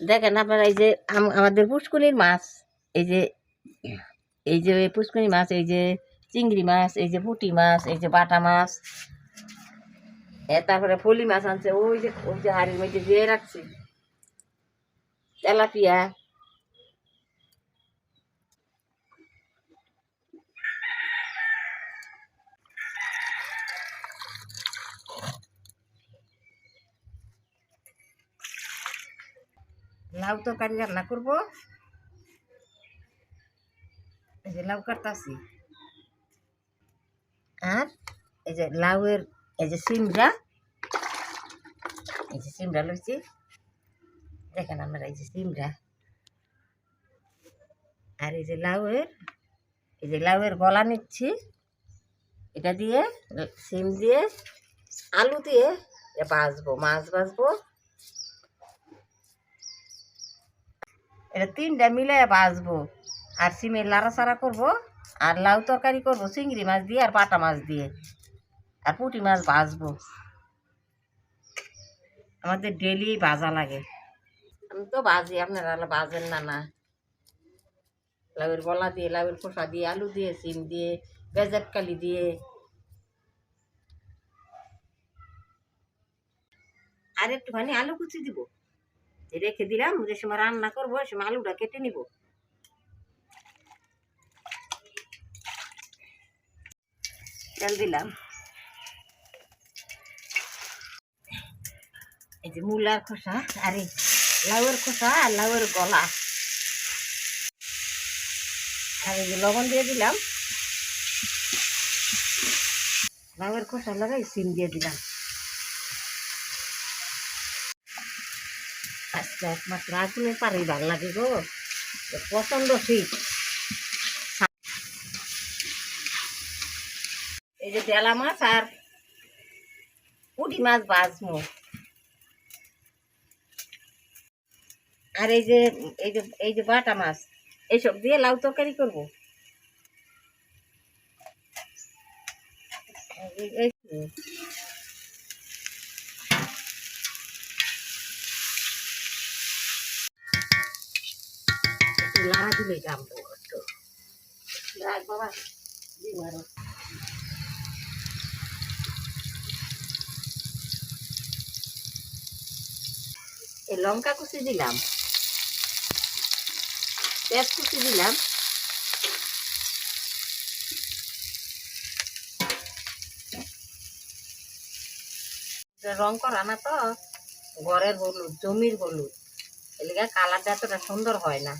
দেখেন আপনারা এই যে আম- আমাদের পুষ্কুনির মাছ এই যে এই যে পুষ্কুনি মাছ এই যে চিংড়ি মাছ এই যে পুটি মাছ এই যে বাটা মাছ এ তারপরে ফলি মাছ আনছে ওই যে ওই যে হাড়ির মধ্যে দিয়ে রাখছি। তেলাপিয়া লাউ তরকারি রান্না করব। এই যে লাউ কাটতাছি। আর এই যে লাউয়ের এই যে সিমড়া, এই যে সিমড়া লইছি। দেখেন আমরা এই যে সিমড়া। আর এই যে লাউয়ের, এই যে লাউয়ের গলা নিচ্ছি। এটা দিয়ে সিম দিয়ে আলু দিয়ে ভাজবো, মাছ ভাজবো। এটা তিনটা মিলে ভাজবো। আর সিমের লাড়া লাড়াচাড়া করব, আর লাউ তরকারি করব, চিংড়ি মাছ দিয়ে আর বাটা মাছ দিয়ে। আর পুঁটি মাছ ভাজবো। আমাদের ডেলি ভাজা লাগে। আমি তো ভাজি, আপনারা ভাজেন না না। লাউয়ের গলা দিয়ে, লাউয়ের খোসা দিয়ে, আলু দিয়ে, সিম দিয়ে বেজাটকালি দিয়ে। আর একটুখানি আলু কুচি দিব। রেখে দিলাম, যে সময় রান্না করব, সে সময় আলুটা কেটে নিব। তেল দিলাম। এই যে মূলার খোসা, আর এই লাউয়ের খোসা আর লাউয়ের গলা। আর এই যে লবণ দিয়ে দিলাম। লাউয়ের খোসা লাগাই, সিম দিয়ে দিলাম। একমাত্র আগুনের পারেই ভালো লাগে গো। প্রচণ্ড শীত এই যে তেলা মাছ আর পুঁটি মাছ ভাজবো। আর এই যে এই যে এই যে বাটা মাছ, এইসব দিয়ে লাউ তরকারি করব। এই- রাখ বাবা এই লঙ্কা কুচি দিলাম। পেঁয়াজ কুচি দিলাম। রং করা না তো ঘরের হলুদ জমির হলুদ। এলাকা কালারটা এতটা সুন্দর হয় না।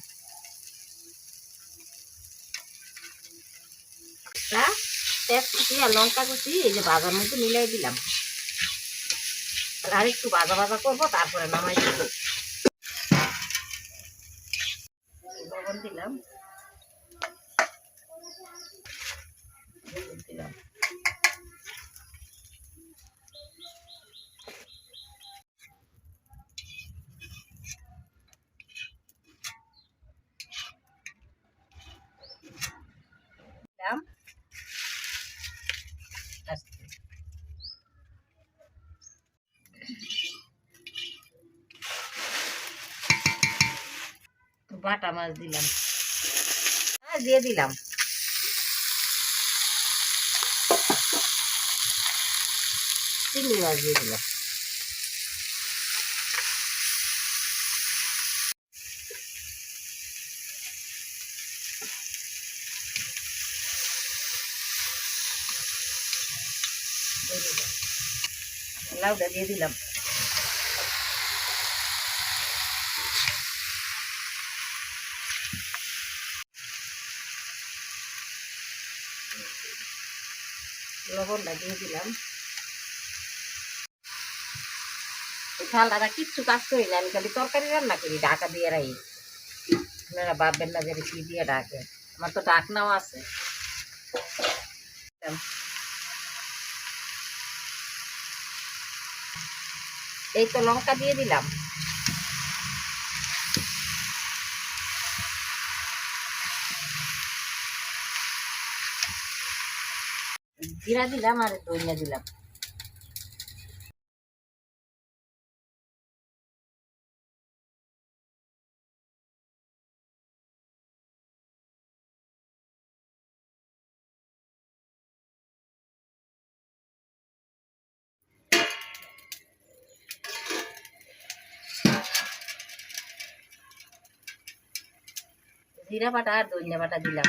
তা পেঁয়াজ কুচি আর লঙ্কা কুচি, এই যে বাজার মধ্যে মিলাই দিলাম। আর একটু বাজা বাজা করব, তারপরে নামাই দিব। দিলাম। বাটা মাছ দিলাম। দিয়ে দিলাম। চিংড়ি মাছ দিয়ে দিলাম। লাউটা দিয়ে দিলাম। লবণটা দিয়ে দিলাম। ঠান্ডাটা কিচ্ছু কাজ করি না, আমি খালি তরকারি রান্না করি, ঢাকা দিয়ে রাখি আপনারা ভাববেন না যে কি দিয়ে ডাকে আমার তো ডাকনাও আছে। এই তো লঙ্কা দিয়ে দিলাম। জিরা দিলাম আর ধনিয়া দিলাম। জিরা বাটা আর ধনিয়া পাটা দিলাম।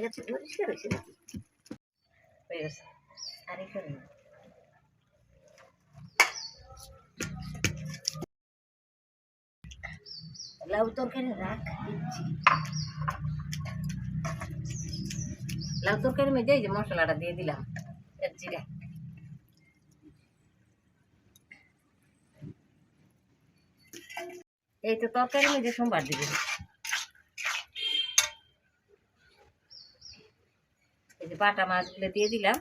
হয়ে গেছে পরিষ্কার হয়েছে নাকি হয়ে গেছে আর এখানে লাউ তরকারি রাখ দিচ্ছি লাউ তরকারির মধ্যে এই যে মশলাটা দিয়ে দিলাম এর জিরা এই তো তরকারির মধ্যে সোমবার দিবি এই যে বাটা মাছগুলো দিয়ে দিলাম।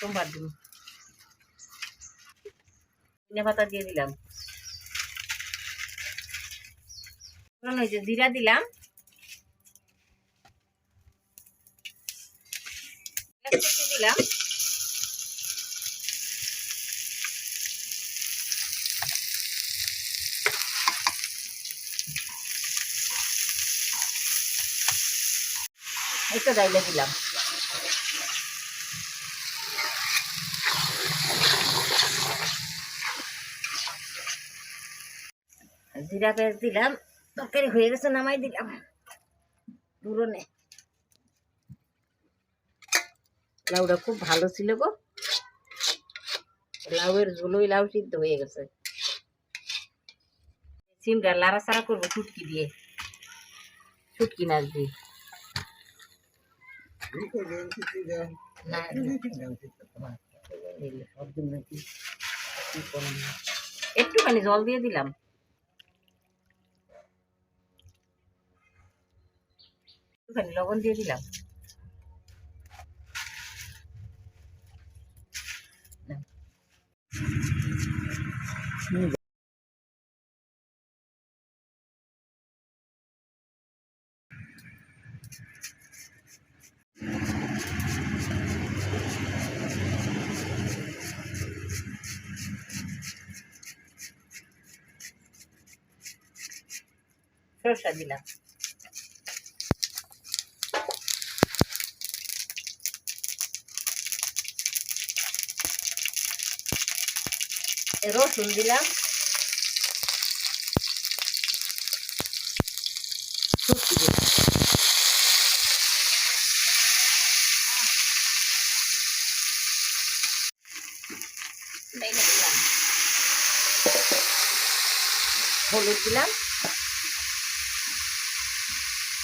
সোমবার পাতা দিয়ে দিলাম। যে জিরা দিলাম। দিলাম। তো ডাইলে দিলাম। জিরা পেঁয়াজ দিলাম, তরকারি হয়ে গেছে, নামাই দিলাম। পুরনে। লাউটা খুব ভালো ছিল গো। লাউয়ের ঝোলই লাউ সিদ্ধ হয়ে গেছে। সিমটা লাড়া সারা করব ছুটকি দিয়ে। ছুটকি মাছ দিয়ে। একটুখানি জল দিয়ে দিলাম। একটুখানি লবণ দিয়ে দিলাম। সরষা দিলাম। রসুন দিলাম। হলুদ দিলাম।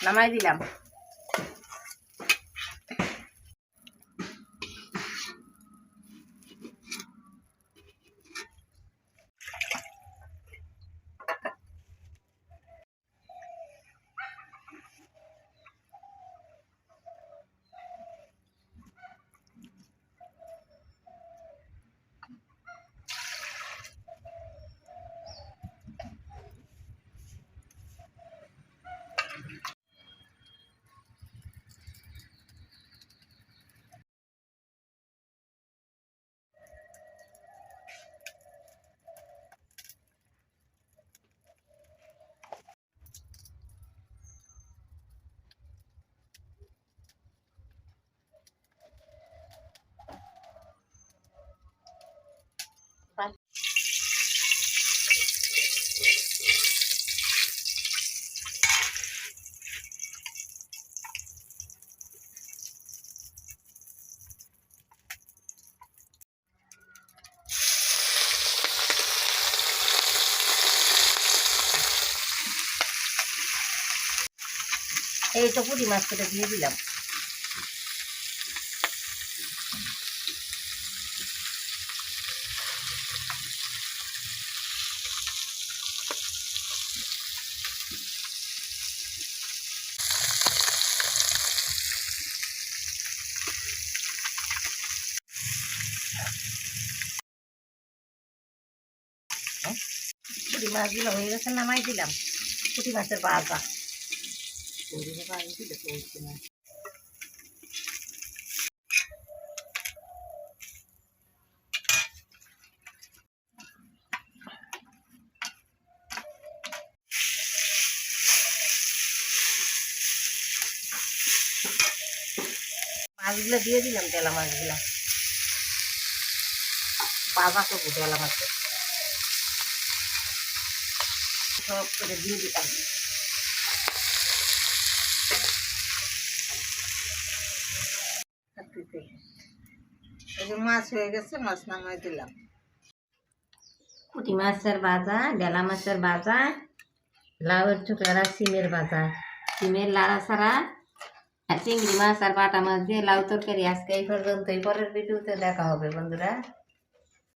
নামাই দিলাম এই তো পুঁটি মাছ কেটে দিয়ে দিলাম। পুঁটি মাছগুলো হয়ে গেছে, নামাই দিলাম। পুঁটি মাছের বাজা। ওরে বাবা, এই দিলে তো হচ্ছে না। মাছগুলো দিয়ে দিলাম তেলা মাছগুলো বাবা করব তেলা মাছে সব করে দিয়ে যে মাছ হয়ে গেছে, মাছ নামাই দিলাম। পুঁটি মাছের বাজা ডেলা মাছের বাজা লাউয়ের টুকরা সিমের বাজা সিমের লাড়া ছাড়া আর চিংড়ি মাছ আর বাটা মাছ দিয়ে লাউ তরকারি আজকে এই পর্যন্ত এই পরের ভিডিওতে দেখা হবে, বন্ধুরা।